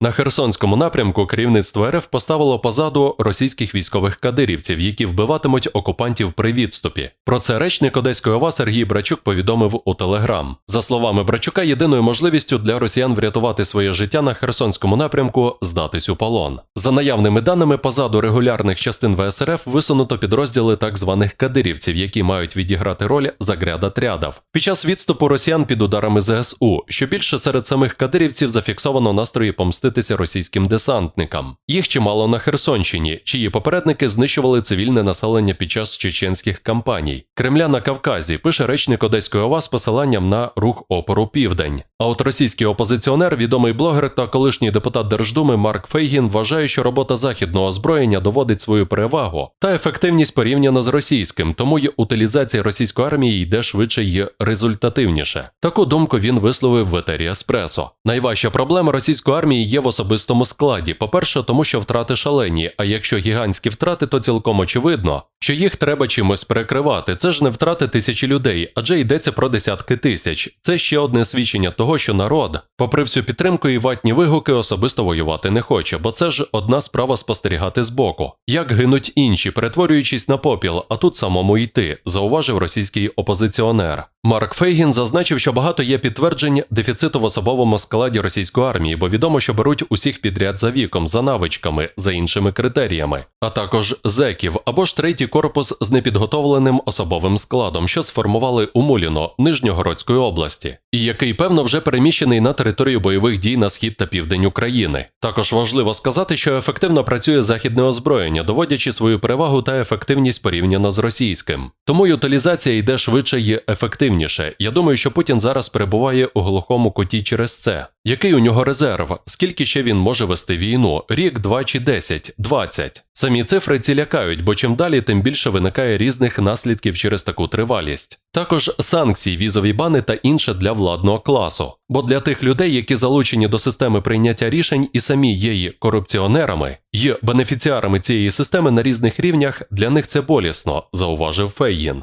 На Херсонському напрямку керівництво РФ поставило позаду російських військових кадирівців, які вбиватимуть окупантів при відступі. Про це речник Одеської ОВА Сергій Брачук повідомив у Телеграм. За словами Брачука, єдиною можливістю для росіян врятувати своє життя на Херсонському напрямку здатись у полон. За наявними даними, позаду регулярних частин ВСРФ висунуто підрозділи так званих кадирівців, які мають відіграти роль загряд-отрядів. Під час відступу росіян під ударами ЗСУ, що більше серед самих кадирівців зафіксовано настрої помститися російським десантникам. Їх чимало на Херсонщині, чиї попередники знищували цивільне населення під час чеченських кампаній. Кремля на Кавказі пише речник Одеської ОВА з посиланням на рух опору Південь. А от російський опозиціонер, відомий блогер та колишній депутат Держдуми Марк Фейгін вважає, що робота західного озброєння доводить свою перевагу та ефективність порівняно з російським, тому й утилізація російської армії йде швидше і результативніше. Таку думку він висловив в етері Еспресо. Найважча проблема російської армії є в особистому складі. По-перше, тому що втрати шалені, а якщо гігантські втрати, то цілком очевидно, що їх треба чимось перекривати. Це ж не втрати тисячі людей, адже йдеться про десятки тисяч. Це ще одне свідчення того, що народ, попри всю підтримку і ватні вигуки, особисто воювати не хоче, бо це ж одна справа спостерігати збоку. Як гинуть інші, перетворюючись на попіл, а тут самому йти, зауважив російський опозиціонер. Марк Фейгін зазначив, що багато є підтверджень дефіциту в особовому складі російської армії, бо відомо, що беруть усіх підряд за віком, за навичками, за іншими критеріями, а також зеків або ж третій корпус з непідготовленим особовим складом, що сформували у Муліно Нижньогородської області, і який певно вже переміщений на територію бойових дій на схід та південь України. Також важливо сказати, що ефективно працює західне озброєння, доводячи свою перевагу та ефективність порівняно з російським. Тому й утилізація йде швидше і ефективніше. Я думаю, що Путін зараз перебуває у глухому куті через це. Який у нього резерв? Скільки ще він може вести війну? Рік, два чи десять, двадцять. Самі цифри ці лякають, бо чим далі, тим більше виникає різних наслідків через таку тривалість. Також санкції, візові бани та інше для владного класу. Бо для тих людей, які залучені до системи прийняття рішень і самі є її корупціонерами, є бенефіціарами цієї системи на різних рівнях, для них це болісно, зауважив Фейїн.